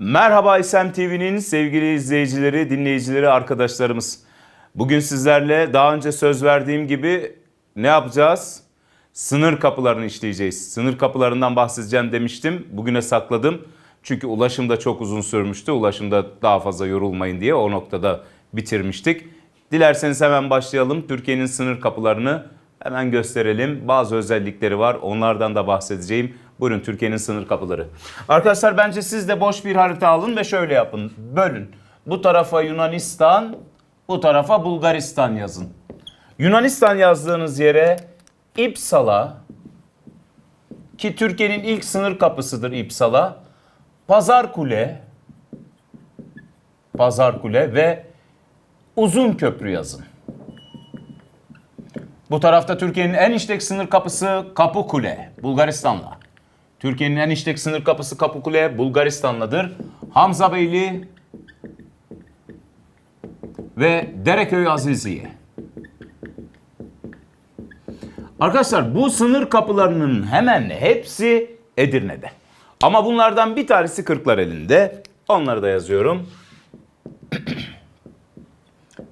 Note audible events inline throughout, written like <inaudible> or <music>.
Merhaba İSEM TV'nin sevgili izleyicileri, dinleyicileri, arkadaşlarımız. Bugün sizlerle daha önce söz verdiğim gibi ne yapacağız? Sınır kapılarını işleyeceğiz. Sınır kapılarından bahsedeceğim demiştim. Bugüne sakladım. Çünkü ulaşım da çok uzun sürmüştü. Ulaşımda daha fazla yorulmayın diye o noktada bitirmiştik. Dilerseniz hemen başlayalım. Türkiye'nin sınır kapılarını hemen gösterelim. Bazı özellikleri var. Onlardan da bahsedeceğim. Buyurun Türkiye'nin sınır kapıları. Arkadaşlar bence siz de boş bir harita alın ve şöyle yapın. Bölün. Bu tarafa Yunanistan, bu tarafa Bulgaristan yazın. Yunanistan yazdığınız yere İpsala ki Türkiye'nin ilk sınır kapısıdır İpsala. Pazarkule Pazarkule ve Uzun Köprü yazın. Bu tarafta Türkiye'nin en işlek sınır kapısı Kapıkule, Bulgaristan'la. Türkiye'nin en işlek sınır kapısı Kapıkule, Bulgaristan'ladır. Hamzabeyli ve Dereköy Aziziye. Arkadaşlar bu sınır kapılarının hemen hepsi Edirne'de. Ama bunlardan bir tanesi Kırklareli'nde. Onları da yazıyorum. <clears throat>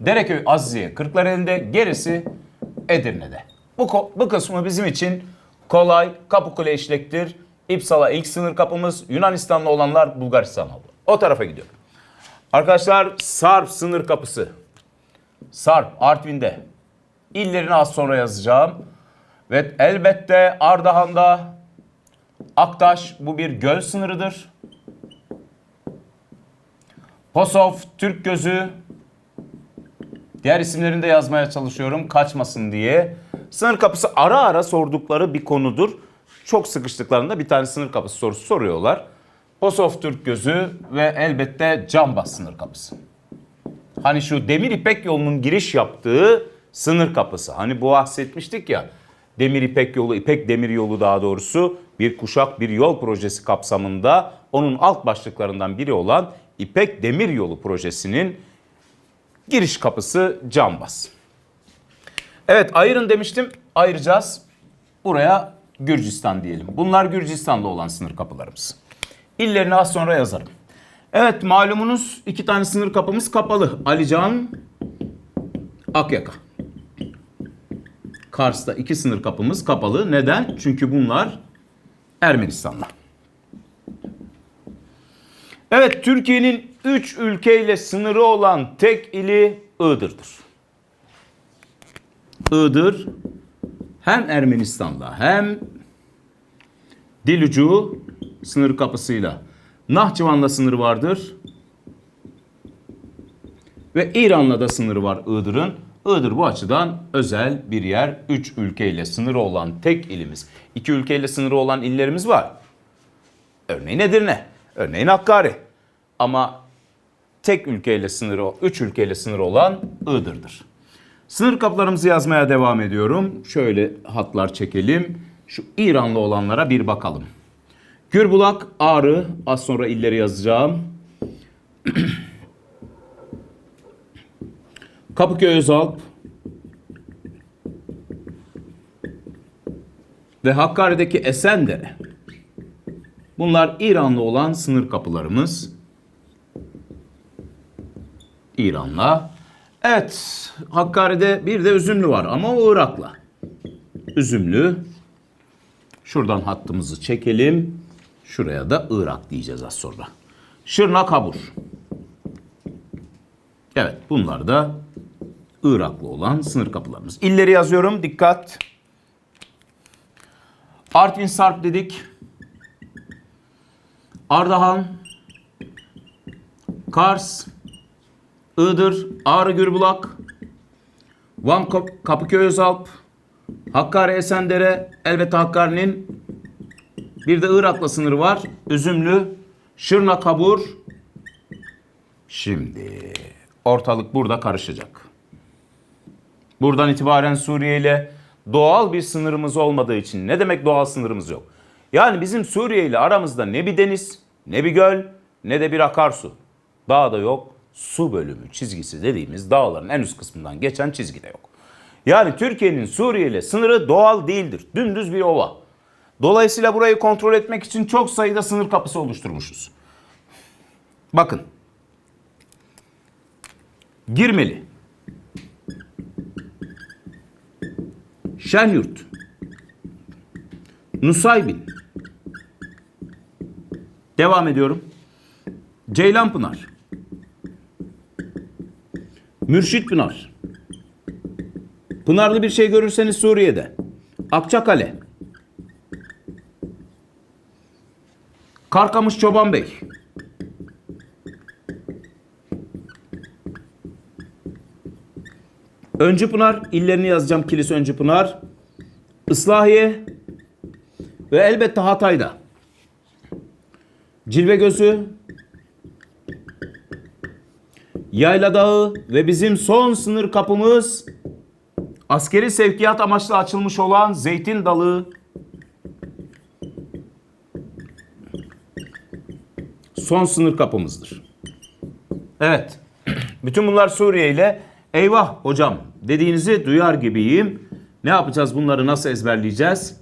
Dereköy, Aziziye, Kırklareli'nde, gerisi Edirne'de. Bu, bu kısmı bizim için kolay, Kapıkule işlektir. İpsala ilk sınır kapımız, Yunanistan'la olanlar Bulgaristan'a olur. O tarafa gidiyorum. Arkadaşlar Sarp sınır kapısı. Sarp, Artvin'de. İllerini az sonra yazacağım. Ve elbette Ardahan'da Aktaş bu bir göl sınırıdır. Posov, Türk Gözü, Diğer isimlerini de yazmaya çalışıyorum kaçmasın diye. Sınır kapısı ara ara sordukları bir konudur. Çok sıkıştıklarında bir tane sınır kapısı sorusu soruyorlar. Posov Türk Gözü ve elbette Cambaz sınır kapısı. Hani şu Demir İpek yolunun giriş yaptığı sınır kapısı. Hani bu bahsetmiştik ya. Demir İpek yolu, İpek Demir yolu daha doğrusu bir kuşak bir yol projesi kapsamında onun alt başlıklarından biri olan İpek Demir yolu projesinin Giriş kapısı cambaz. Evet ayırın demiştim. Ayıracağız. Buraya Gürcistan diyelim. Bunlar Gürcistan'da olan sınır kapılarımız. İllerini az sonra yazarım. Evet malumunuz iki tane sınır kapımız kapalı. Alican, Akyaka. Kars'ta iki sınır kapımız kapalı. Neden? Çünkü bunlar Ermenistan'la. Evet Türkiye'nin 3 ülkeyle sınırı olan tek ili Iğdır'dır. Iğdır hem Ermenistan'la hem Dilucu sınır kapısıyla Nahçıvan'la sınırı vardır. Ve İran'la da sınırı var Iğdır'ın. Iğdır bu açıdan özel bir yer. 3 ülkeyle sınırı olan tek ilimiz. 2 ülkeyle sınırı olan illerimiz var. Örneğin Edirne, örneğin Hakkari. Ama tek ülkeyle sınırı, üç ülkeyle sınırı olan Iğdır'dır. Sınır kapılarımızı yazmaya devam ediyorum. Şöyle hatlar çekelim. Şu İranlı olanlara bir bakalım. Gürbulak, Ağrı, az sonra illeri yazacağım. <clears throat> Kapıköy Özalp ve Hakkari'deki Esendere. Bunlar İranlı olan sınır kapılarımız. İran'la. Evet, Hakkari'de bir de Üzümlü var ama o Irak'la. Üzümlü. Şuradan hattımızı çekelim. Şuraya da Irak diyeceğiz az sonra. Şırnak Habur. Evet, bunlar da Irak'la olan sınır kapılarımız. İlleri yazıyorum, dikkat. Artvin Sarp dedik. Ardahan, Kars, Iğdır, Ağrı Gürbulak, Van Kap- Kapıköy Özalp, Hakkari Esendere, elbette Hakkari'nin bir de Irak'la sınırı var. Üzümlü, Şırnak Habur. Şimdi ortalık burada karışacak. Buradan itibaren Suriye ile doğal bir sınırımız olmadığı için ne demek doğal sınırımız yok? Yani bizim Suriye ile aramızda ne bir deniz, ne bir göl, ne de bir akarsu. Dağ da yok, su bölümü çizgisi dediğimiz dağların en üst kısmından geçen çizgi de yok. Yani Türkiye'nin Suriye ile sınırı doğal değildir. Dümdüz bir ova. Dolayısıyla burayı kontrol etmek için çok sayıda sınır kapısı oluşturmuşuz. Bakın. Girmeli. Şenyurt. Nusaybin. Devam ediyorum. Ceylanpınar. Mürşit Pınar. Pınarlı bir şey görürseniz Suriye'de. Akçakale. Karkamış Çoban Bey. Öncü Pınar, illerini yazacağım Kilis Öncü Pınar. Islahiye ve elbette Hatay'da. Cilve Gözü, Yayla Dağı ve bizim son sınır kapımız askeri sevkiyat amaçlı açılmış olan Zeytin Dalı son sınır kapımızdır. Evet. Bütün bunlar Suriye ile eyvah hocam dediğinizi duyar gibiyim. Ne yapacağız bunları nasıl ezberleyeceğiz?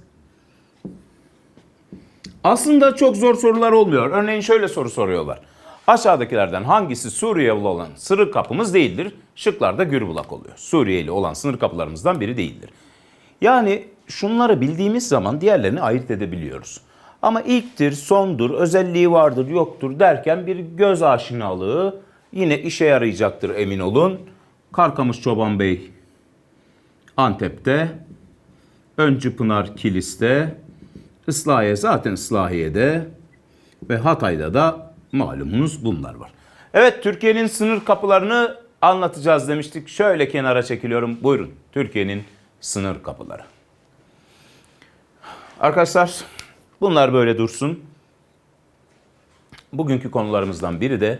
Aslında çok zor sorular olmuyor. Örneğin şöyle soru soruyorlar. Aşağıdakilerden hangisi Suriye ile olan sınır kapımız değildir? Şıklarda gürbulak oluyor. Suriye ile olan sınır kapılarımızdan biri değildir. Yani şunları bildiğimiz zaman diğerlerini ayırt edebiliyoruz. Ama ilktir, sondur, özelliği vardır, yoktur derken bir göz aşinalığı yine işe yarayacaktır emin olun. Karkamış Çoban Bey Antep'te, Öncü Pınar Kilis'te, Islahiye zaten Islahiye'de ve Hatay'da da malumunuz bunlar var. Evet Türkiye'nin sınır kapılarını anlatacağız demiştik. Şöyle kenara çekiliyorum. Buyurun Türkiye'nin sınır kapıları. Arkadaşlar bunlar böyle dursun. Bugünkü konularımızdan biri de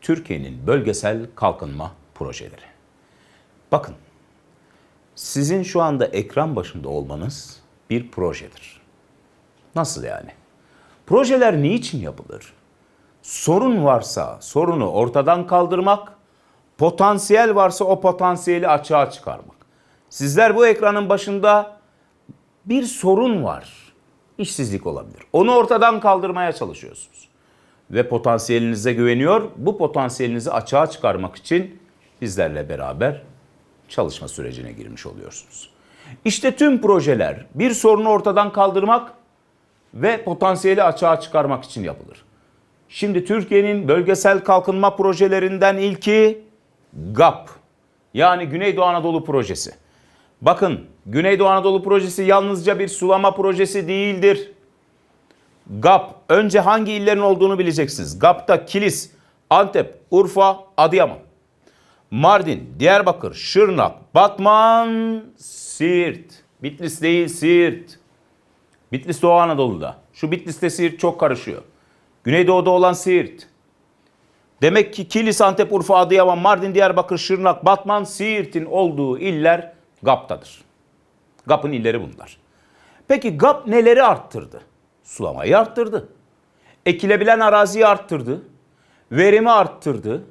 Türkiye'nin bölgesel kalkınma projeleri. Bakın sizin şu anda ekran başında olmanız bir projedir. Nasıl yani? Projeler niçin yapılır? Sorun varsa sorunu ortadan kaldırmak, potansiyel varsa o potansiyeli açığa çıkarmak. Sizler bu ekranın başında bir sorun var. İşsizlik olabilir. Onu ortadan kaldırmaya çalışıyorsunuz. Ve potansiyelinize güveniyor. Bu potansiyelinizi açığa çıkarmak için bizlerle beraber çalışma sürecine girmiş oluyorsunuz. İşte tüm projeler bir sorunu ortadan kaldırmak ve potansiyeli açığa çıkarmak için yapılır. Şimdi Türkiye'nin bölgesel kalkınma projelerinden ilki GAP. Yani Güneydoğu Anadolu Projesi. Bakın Güneydoğu Anadolu Projesi yalnızca bir sulama projesi değildir. GAP önce hangi illerin olduğunu bileceksiniz. GAP'ta Kilis, Antep, Urfa, Adıyaman. Mardin, Diyarbakır, Şırnak, Batman, Siirt. Bitlis değil Siirt. Bitlis Doğu Anadolu'da. Şu Bitlis'te Siirt çok karışıyor. Güneydoğu'da olan Siirt. Demek ki Kilis, Antep, Urfa, Adıyaman, Mardin, Diyarbakır, Şırnak, Batman, Siirt'in olduğu iller GAP'tadır. GAP'ın illeri bunlar. Peki GAP neleri arttırdı? Sulamayı arttırdı. Ekilebilen araziyi arttırdı. Verimi arttırdı.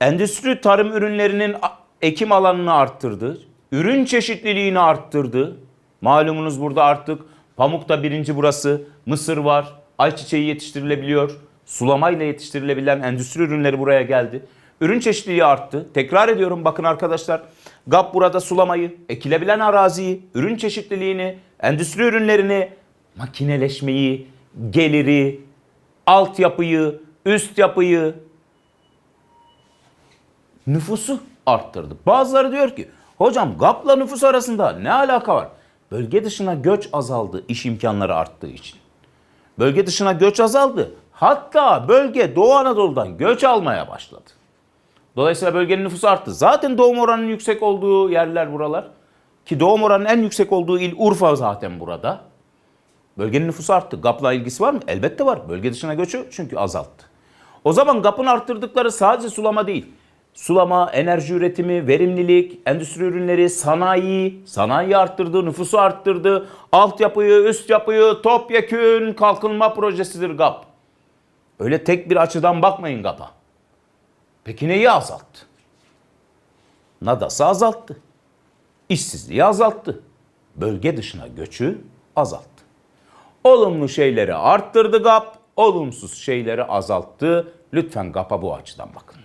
Endüstri tarım ürünlerinin ekim alanını arttırdı. Ürün çeşitliliğini arttırdı. Malumunuz burada artık pamukta birinci burası. Mısır var. Ayçiçeği yetiştirilebiliyor. Sulamayla yetiştirilebilen endüstri ürünleri buraya geldi. Ürün çeşitliliği arttı. Tekrar ediyorum bakın arkadaşlar. GAP burada sulamayı, ekilebilen araziyi, ürün çeşitliliğini, endüstri ürünlerini, makineleşmeyi, geliri, altyapıyı, üst yapıyı, nüfusu arttırdı. Bazıları diyor ki hocam GAP'la nüfus arasında ne alaka var? Bölge dışına göç azaldı iş imkanları arttığı için. Bölge dışına göç azaldı. Hatta bölge Doğu Anadolu'dan göç almaya başladı. Dolayısıyla bölgenin nüfusu arttı. Zaten doğum oranının yüksek olduğu yerler buralar. Ki doğum oranının en yüksek olduğu il Urfa zaten burada. Bölgenin nüfusu arttı. GAP'la ilgisi var mı? Elbette var. Bölge dışına göçü çünkü azalttı. O zaman GAP'ın arttırdıkları sadece sulama değil. Sulama, enerji üretimi, verimlilik, endüstri ürünleri, sanayi, sanayi arttırdı, nüfusu arttırdı, altyapıyı, üst yapıyı, topyekün kalkınma projesidir GAP. Öyle tek bir açıdan bakmayın GAP'a. Peki neyi azalttı? Nadas'ı azalttı. İşsizliği azalttı. Bölge dışına göçü azalttı. Olumlu şeyleri arttırdı GAP, olumsuz şeyleri azalttı. Lütfen GAP'a bu açıdan bakın.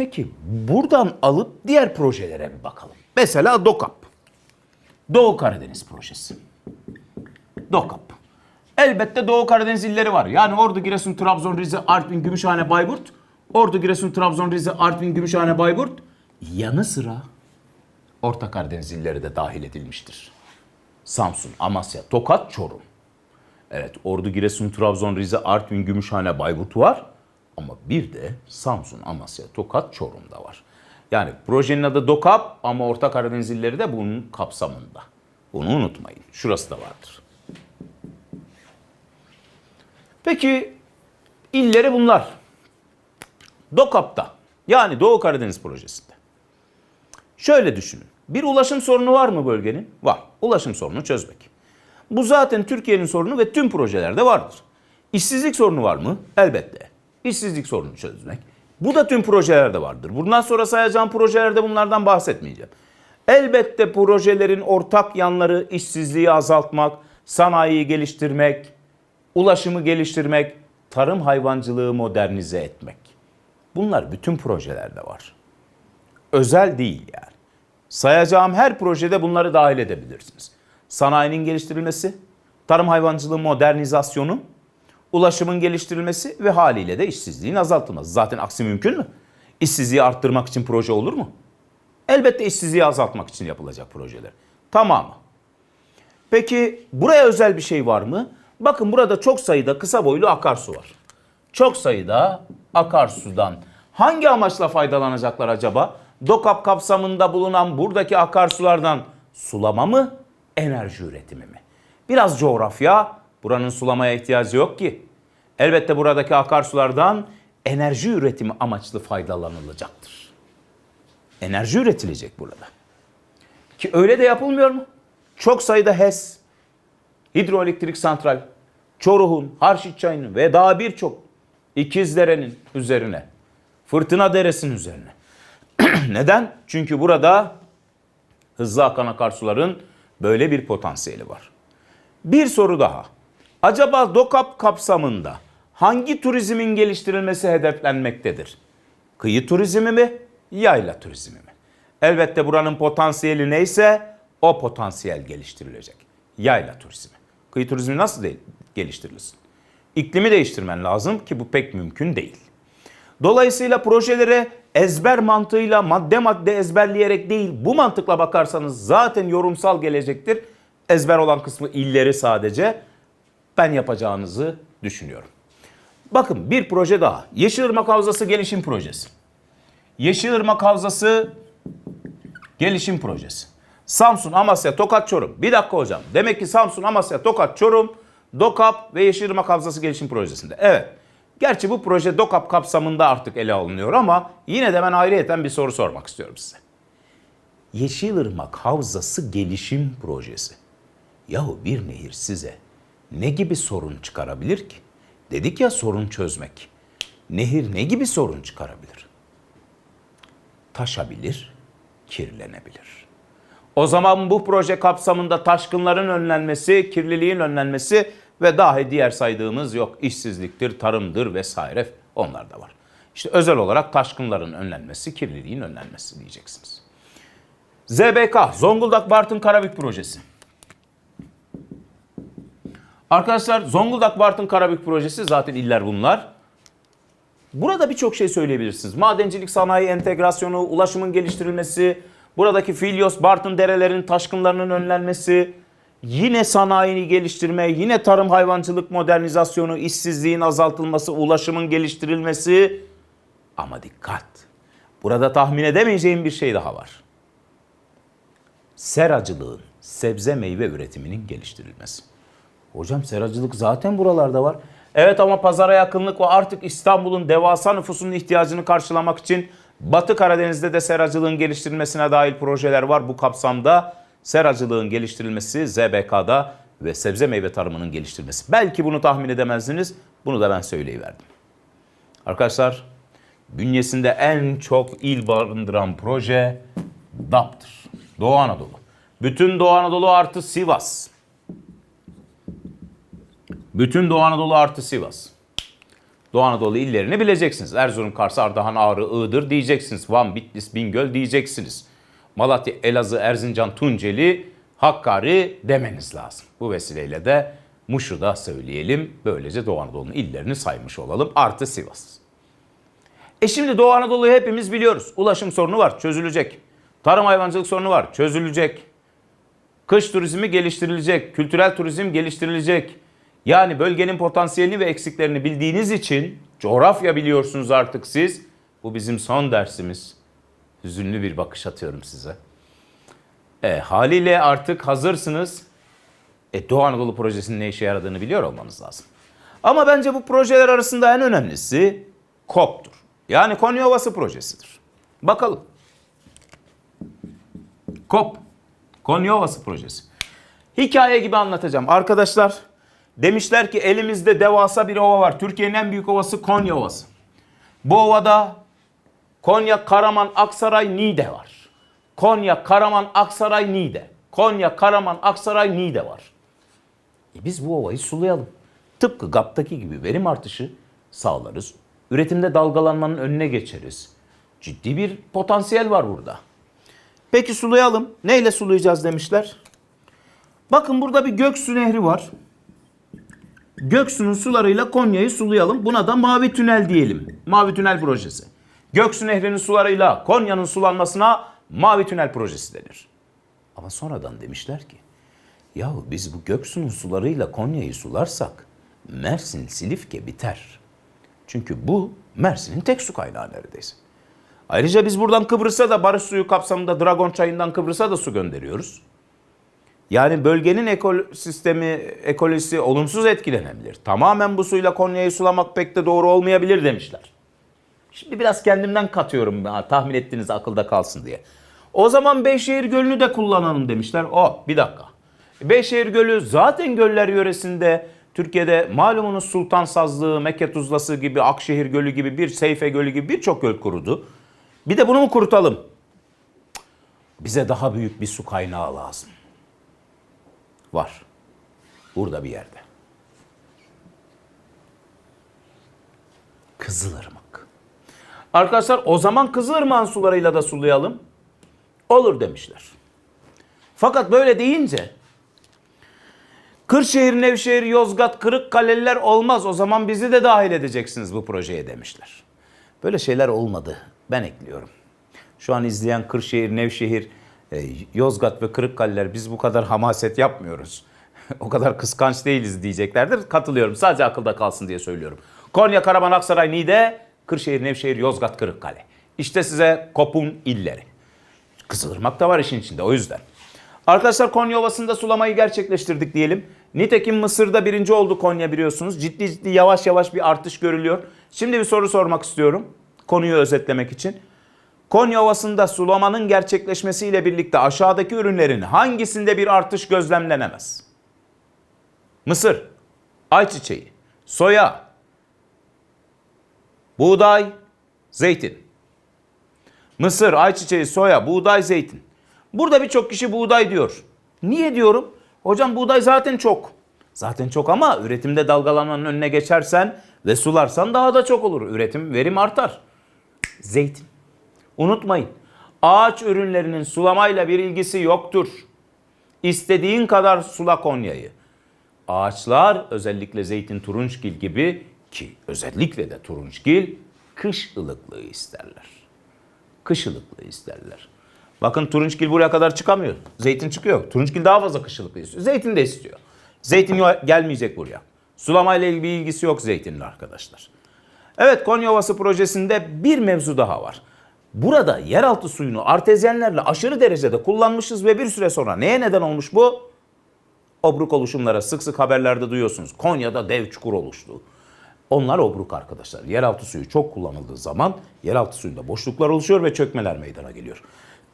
Peki buradan alıp diğer projelere bir bakalım. Mesela DOKAP. Doğu Karadeniz projesi. DOKAP. Elbette Doğu Karadeniz illeri var. Yani Ordu, Giresun, Trabzon, Rize, Artvin, Gümüşhane, Bayburt. Ordu, Giresun, Trabzon, Rize, Artvin, Gümüşhane, Bayburt. Yanı sıra Orta Karadeniz illeri de dahil edilmiştir. Samsun, Amasya, Tokat, Çorum. Evet Ordu, Giresun, Trabzon, Rize, Artvin, Gümüşhane, Bayburt var. Ama bir de Samsun, Amasya, Tokat, Çorum'da var. Yani projenin adı DOKAP ama Orta Karadeniz illeri de bunun kapsamında. Bunu unutmayın. Şurası da vardır. Peki illeri bunlar. DOKAP'ta yani Doğu Karadeniz projesinde. Şöyle düşünün. Bir ulaşım sorunu var mı bölgenin? Var. Ulaşım sorunu çözmek. Bu zaten Türkiye'nin sorunu ve tüm projelerde vardır. İşsizlik sorunu var mı? Elbette. İşsizlik sorunu çözmek. Bu da tüm projelerde vardır. Bundan sonra sayacağım projelerde bunlardan bahsetmeyeceğim. Elbette projelerin ortak yanları işsizliği azaltmak, sanayiyi geliştirmek, ulaşımı geliştirmek, tarım hayvancılığı modernize etmek. Bunlar bütün projelerde var. Özel değil yani. Sayacağım her projede bunları dahil edebilirsiniz. Sanayinin geliştirilmesi, tarım hayvancılığı modernizasyonu, ulaşımın geliştirilmesi ve haliyle de işsizliğin azaltılması. Zaten aksi mümkün mü? İşsizliği arttırmak için proje olur mu? Elbette işsizliği azaltmak için yapılacak projeler. Tamamı. Peki buraya özel bir şey var mı? Bakın burada çok sayıda kısa boylu akarsu var. Çok sayıda akarsudan hangi amaçla faydalanacaklar acaba? DOKAP kapsamında bulunan buradaki akarsulardan sulama mı, enerji üretimi mi? Biraz coğrafya, buranın sulamaya ihtiyacı yok ki. Elbette buradaki akarsulardan enerji üretimi amaçlı faydalanılacaktır. Enerji üretilecek burada. Ki öyle de yapılmıyor mu? Çok sayıda HES, hidroelektrik santral, Çoruh'un, Harşitçay'ın ve daha birçok İkizdere'nin üzerine, Fırtına Deresi'nin üzerine. <clears throat> Neden? Çünkü burada hızlı akan akarsuların böyle bir potansiyeli var. Bir soru daha. Acaba DOKAP kapsamında hangi turizmin geliştirilmesi hedeflenmektedir? Kıyı turizmi mi, yayla turizmi mi? Elbette buranın potansiyeli neyse o potansiyel geliştirilecek. Yayla turizmi. Kıyı turizmi nasıl de- geliştirilsin? İklimi değiştirmen lazım ki bu pek mümkün değil. Dolayısıyla projelere ezber mantığıyla madde madde ezberleyerek değil bu mantıkla bakarsanız zaten yorumsal gelecektir. Ezber olan kısmı illeri sadece ben yapacağınızı düşünüyorum. Bakın bir proje daha. Yeşilırmak Havzası Gelişim Projesi. Yeşilırmak Havzası Gelişim Projesi. Samsun, Amasya, Tokat, Çorum. Bir dakika hocam. Demek ki Samsun, Amasya, Tokat, Çorum, DOKAP ve Yeşilırmak Havzası Gelişim Projesi'nde. Evet. Gerçi bu proje DOKAP kapsamında artık ele alınıyor ama yine de ben ayrıyeten bir soru sormak istiyorum size. Yeşilırmak Havzası Gelişim Projesi. Yahu bir nehir size ne gibi sorun çıkarabilir ki? Dedik ya sorun çözmek. Nehir ne gibi sorun çıkarabilir? Taşabilir, kirlenebilir. O zaman bu proje kapsamında taşkınların önlenmesi, kirliliğin önlenmesi ve dahi diğer saydığımız yok işsizliktir, tarımdır vesaire onlar da var. İşte özel olarak taşkınların önlenmesi, kirliliğin önlenmesi diyeceksiniz. ZBK, Zonguldak Bartın Karabük Projesi. Arkadaşlar Zonguldak Bartın Karabük Projesi zaten iller bunlar. Burada birçok şey söyleyebilirsiniz. Madencilik sanayi entegrasyonu, ulaşımın geliştirilmesi, buradaki Filyos, Bartın derelerinin taşkınlarının önlenmesi, yine sanayini geliştirme, yine tarım hayvancılık modernizasyonu, işsizliğin azaltılması, ulaşımın geliştirilmesi. Ama dikkat! Burada tahmin edemeyeceğim bir şey daha var. Seracılığın, sebze meyve üretiminin geliştirilmesi. Hocam seracılık zaten buralarda var. Evet ama pazara yakınlık ve artık İstanbul'un devasa nüfusunun ihtiyacını karşılamak için Batı Karadeniz'de de seracılığın geliştirilmesine dair projeler var. Bu kapsamda seracılığın geliştirilmesi ZBK'da ve sebze meyve tarımının geliştirilmesi. Belki bunu tahmin edemezdiniz. Bunu da ben söyleyiverdim. Arkadaşlar bünyesinde en çok il barındıran proje DAP'tır. Doğu Anadolu. Bütün Doğu Anadolu artı Sivas. Bütün Doğu Anadolu artı Sivas. Doğu Anadolu illerini bileceksiniz. Erzurum, Kars, Ardahan, Ağrı, Iğdır diyeceksiniz. Van, Bitlis, Bingöl diyeceksiniz. Malatya, Elazığ, Erzincan, Tunceli, Hakkari demeniz lazım. Bu vesileyle de Muş'u da söyleyelim. Böylece Doğu Anadolu'nun illerini saymış olalım. Artı Sivas. E şimdi Doğu Anadolu'yu hepimiz biliyoruz. Ulaşım sorunu var, çözülecek. Tarım hayvancılık sorunu var, çözülecek. Kış turizmi geliştirilecek, kültürel turizm geliştirilecek. Yani bölgenin potansiyelini ve eksiklerini bildiğiniz için coğrafya biliyorsunuz artık siz. Bu bizim son dersimiz. Hüzünlü bir bakış atıyorum size. E, haliyle artık hazırsınız. E, Doğu Anadolu projesinin ne işe yaradığını biliyor olmanız lazım. Ama bence bu projeler arasında en önemlisi KOP'tur. Yani Konya Ovası projesidir. Bakalım. KOP. Konya Ovası projesi. Hikaye gibi anlatacağım. Arkadaşlar demişler ki elimizde devasa bir ova var. Türkiye'nin en büyük ovası Konya Ovası. Bu ovada Konya, Karaman, Aksaray, Niğde var. Konya, Karaman, Aksaray, Niğde. Konya, Karaman, Aksaray, Niğde var. E biz bu ovayı sulayalım. Tıpkı GAP'taki gibi verim artışı sağlarız. Üretimde dalgalanmanın önüne geçeriz. Ciddi bir potansiyel var burada. Peki sulayalım. Neyle sulayacağız demişler. Bakın burada bir Göksu Nehri var. Göksu'nun sularıyla Konya'yı sulayalım. Buna da Mavi Tünel diyelim. Mavi Tünel projesi. Göksu Nehri'nin sularıyla Konya'nın sulanmasına Mavi Tünel projesi denir. Ama sonradan demişler ki yahu biz bu Göksu'nun sularıyla Konya'yı sularsak Mersin Silifke biter. Çünkü bu Mersin'in tek su kaynağı neredeyse. Ayrıca biz buradan Kıbrıs'a da barış suyu kapsamında Dragon çayından Kıbrıs'a da su gönderiyoruz. Yani bölgenin ekosistemi, ekolojisi olumsuz etkilenebilir. Tamamen bu suyla Konya'yı sulamak pek de doğru olmayabilir demişler. Şimdi biraz kendimden katıyorum tahmin ettiğiniz akılda kalsın diye. O zaman Beyşehir Gölü'nü de kullanalım demişler. O bir dakika. Beyşehir Gölü zaten göller yöresinde Türkiye'de malumunuz Sultan Sazlığı, Mekke Tuzlası gibi, Akşehir Gölü gibi, bir Seyfe Gölü gibi birçok göl kurudu. Bir de bunu mu kurutalım? Bize daha büyük bir su kaynağı lazım. Var. Burada bir yerde. Kızılırmak. Arkadaşlar o zaman Kızılırmak'ın sularıyla da sulayalım. Olur demişler. Fakat böyle deyince Kırşehir, Nevşehir, Yozgat, Kırıkkale'liler olmaz. O zaman bizi de dahil edeceksiniz bu projeye demişler. Böyle şeyler olmadı. Ben ekliyorum. Şu an izleyen Kırşehir, Nevşehir, Yozgat ve Kırıkkale'ler biz bu kadar hamaset yapmıyoruz. <laughs> o kadar kıskanç değiliz diyeceklerdir. Katılıyorum. Sadece akılda kalsın diye söylüyorum. Konya, Karaman, Aksaray, Niğde, Kırşehir, Nevşehir, Yozgat, Kırıkkale. İşte size kopun illeri. Kızılırmak da var işin içinde o yüzden. Arkadaşlar Konya Ovası'nda sulamayı gerçekleştirdik diyelim. Nitekim Mısır'da birinci oldu Konya biliyorsunuz. Ciddi ciddi yavaş yavaş bir artış görülüyor. Şimdi bir soru sormak istiyorum. Konuyu özetlemek için. Konya Ovası'nda sulamanın gerçekleşmesiyle birlikte aşağıdaki ürünlerin hangisinde bir artış gözlemlenemez? Mısır, ayçiçeği, soya, buğday, zeytin. Mısır, ayçiçeği, soya, buğday, zeytin. Burada birçok kişi buğday diyor. Niye diyorum? Hocam buğday zaten çok. Zaten çok ama üretimde dalgalanmanın önüne geçersen ve sularsan daha da çok olur. Üretim, verim artar. Zeytin. Unutmayın. Ağaç ürünlerinin sulamayla bir ilgisi yoktur. İstediğin kadar sula Konya'yı. Ağaçlar özellikle zeytin turunçgil gibi ki özellikle de turunçgil kış ılıklığı isterler. Kış ılıklığı isterler. Bakın turunçgil buraya kadar çıkamıyor. Zeytin çıkıyor. Turunçgil daha fazla kış ılıklığı istiyor. Zeytin de istiyor. Zeytin gelmeyecek buraya. Sulamayla ilgili bir ilgisi yok zeytinin arkadaşlar. Evet Konya Ovası projesinde bir mevzu daha var. Burada yeraltı suyunu artezyenlerle aşırı derecede kullanmışız ve bir süre sonra neye neden olmuş bu? Obruk oluşumlara sık sık haberlerde duyuyorsunuz. Konya'da dev çukur oluştu. Onlar obruk arkadaşlar. Yeraltı suyu çok kullanıldığı zaman yeraltı suyunda boşluklar oluşuyor ve çökmeler meydana geliyor.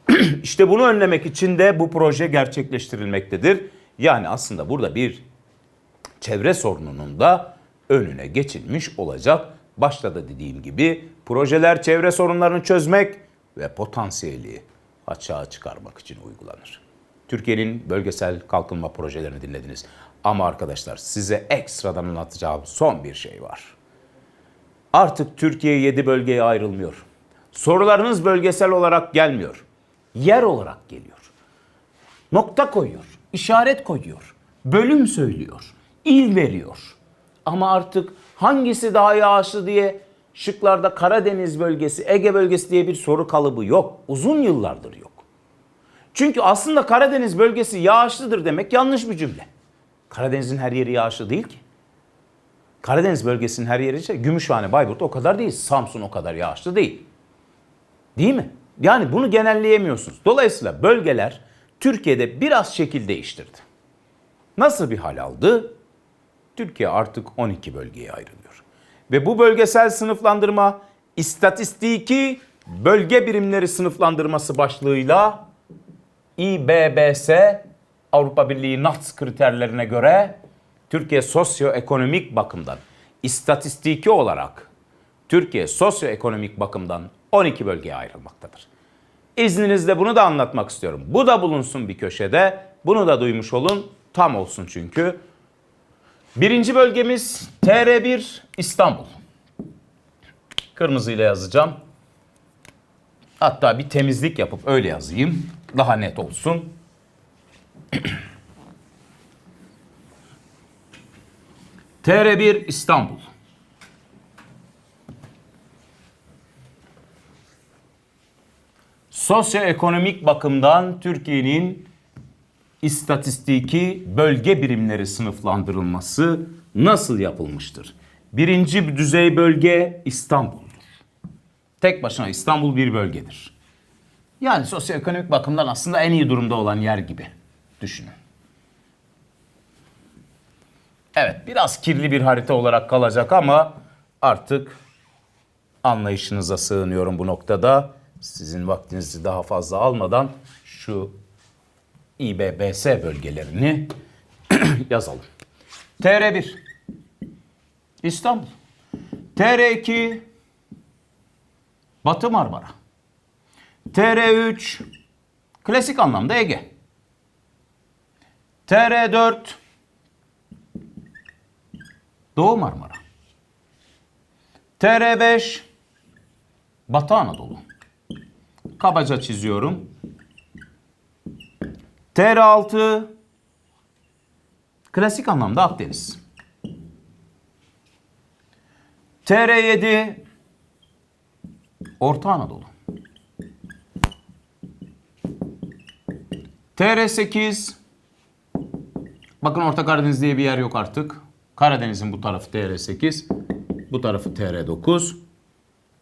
<clears throat> işte bunu önlemek için de bu proje gerçekleştirilmektedir. Yani aslında burada bir çevre sorununun da önüne geçilmiş olacak. Başta da dediğim gibi projeler çevre sorunlarını çözmek ve potansiyeli açığa çıkarmak için uygulanır. Türkiye'nin bölgesel kalkınma projelerini dinlediniz. Ama arkadaşlar size ekstradan anlatacağım son bir şey var. Artık Türkiye 7 bölgeye ayrılmıyor. Sorularınız bölgesel olarak gelmiyor. Yer olarak geliyor. Nokta koyuyor, işaret koyuyor, bölüm söylüyor, il veriyor. Ama artık hangisi daha yağışlı diye şıklarda Karadeniz bölgesi, Ege bölgesi diye bir soru kalıbı yok. Uzun yıllardır yok. Çünkü aslında Karadeniz bölgesi yağışlıdır demek yanlış bir cümle. Karadeniz'in her yeri yağışlı değil ki. Karadeniz bölgesinin her yeri ise Gümüşhane, Bayburt o kadar değil. Samsun o kadar yağışlı değil. Değil mi? Yani bunu genelleyemiyorsunuz. Dolayısıyla bölgeler Türkiye'de biraz şekil değiştirdi. Nasıl bir hal aldı? Türkiye artık 12 bölgeye ayrılıyor. Ve bu bölgesel sınıflandırma istatistiki bölge birimleri sınıflandırması başlığıyla İBBS Avrupa Birliği NATS kriterlerine göre Türkiye sosyoekonomik bakımdan istatistiki olarak Türkiye sosyoekonomik bakımdan 12 bölgeye ayrılmaktadır. İzninizle bunu da anlatmak istiyorum. Bu da bulunsun bir köşede. Bunu da duymuş olun. Tam olsun çünkü. Birinci bölgemiz TR1 İstanbul. Kırmızıyla yazacağım. Hatta bir temizlik yapıp öyle yazayım. Daha net olsun. <clears throat> TR1 İstanbul. Sosyoekonomik bakımdan Türkiye'nin istatistiki bölge birimleri sınıflandırılması nasıl yapılmıştır? Birinci düzey bölge İstanbul'dur. Tek başına İstanbul bir bölgedir. Yani sosyoekonomik bakımdan aslında en iyi durumda olan yer gibi düşünün. Evet biraz kirli bir harita olarak kalacak ama artık anlayışınıza sığınıyorum bu noktada. Sizin vaktinizi daha fazla almadan şu İBBS bölgelerini <clears throat> yazalım. TR1 İstanbul. TR2 Batı Marmara. TR3 klasik anlamda Ege. TR4 Doğu Marmara. TR5 Batı Anadolu. Kabaca çiziyorum. TR6 klasik anlamda Akdeniz. TR7 Orta Anadolu. TR8 Bakın Orta Karadeniz diye bir yer yok artık. Karadeniz'in bu tarafı TR8, bu tarafı TR9.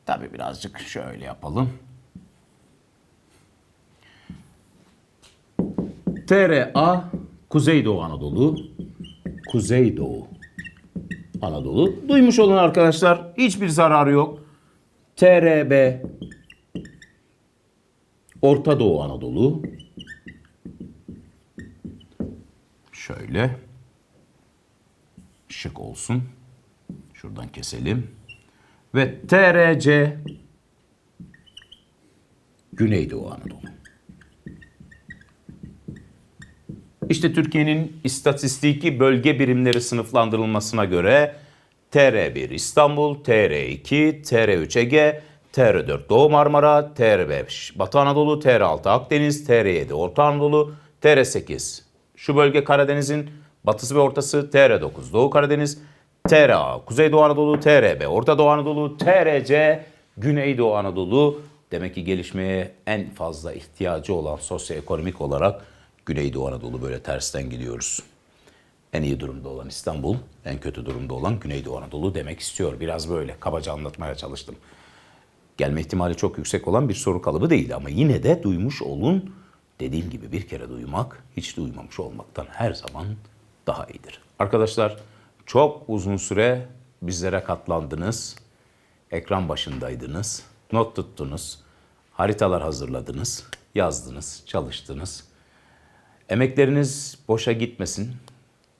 Tabi birazcık şöyle yapalım. TRA Kuzeydoğu Anadolu. Kuzeydoğu Anadolu. Duymuş olun arkadaşlar. Hiçbir zararı yok. TRB Orta Doğu Anadolu. Şöyle. Şık olsun. Şuradan keselim. Ve TRC Güneydoğu Anadolu. İşte Türkiye'nin istatistiki bölge birimleri sınıflandırılmasına göre TR1 İstanbul, TR2, TR3 Ege, TR4 Doğu Marmara, TR5 Batı Anadolu, TR6 Akdeniz, TR7 Orta Anadolu, TR8 şu bölge Karadeniz'in batısı ve ortası, TR9 Doğu Karadeniz, TRA Kuzeydoğu Anadolu, TRB Orta Doğu Anadolu, TRC Güneydoğu Anadolu. Demek ki gelişmeye en fazla ihtiyacı olan sosyoekonomik olarak Güneydoğu Anadolu böyle tersten gidiyoruz. En iyi durumda olan İstanbul, en kötü durumda olan Güneydoğu Anadolu demek istiyor. Biraz böyle kabaca anlatmaya çalıştım. Gelme ihtimali çok yüksek olan bir soru kalıbı değil ama yine de duymuş olun. Dediğim gibi bir kere duymak hiç duymamış olmaktan her zaman daha iyidir. Arkadaşlar çok uzun süre bizlere katlandınız. Ekran başındaydınız. Not tuttunuz. Haritalar hazırladınız. Yazdınız, çalıştınız. Emekleriniz boşa gitmesin.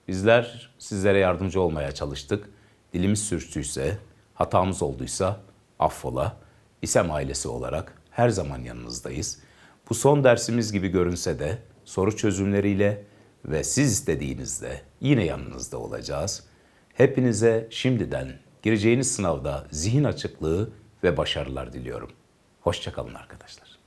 Bizler sizlere yardımcı olmaya çalıştık. Dilimiz sürçtüyse, hatamız olduysa affola. İSEM ailesi olarak her zaman yanınızdayız. Bu son dersimiz gibi görünse de soru çözümleriyle ve siz istediğinizde yine yanınızda olacağız. Hepinize şimdiden gireceğiniz sınavda zihin açıklığı ve başarılar diliyorum. Hoşçakalın arkadaşlar.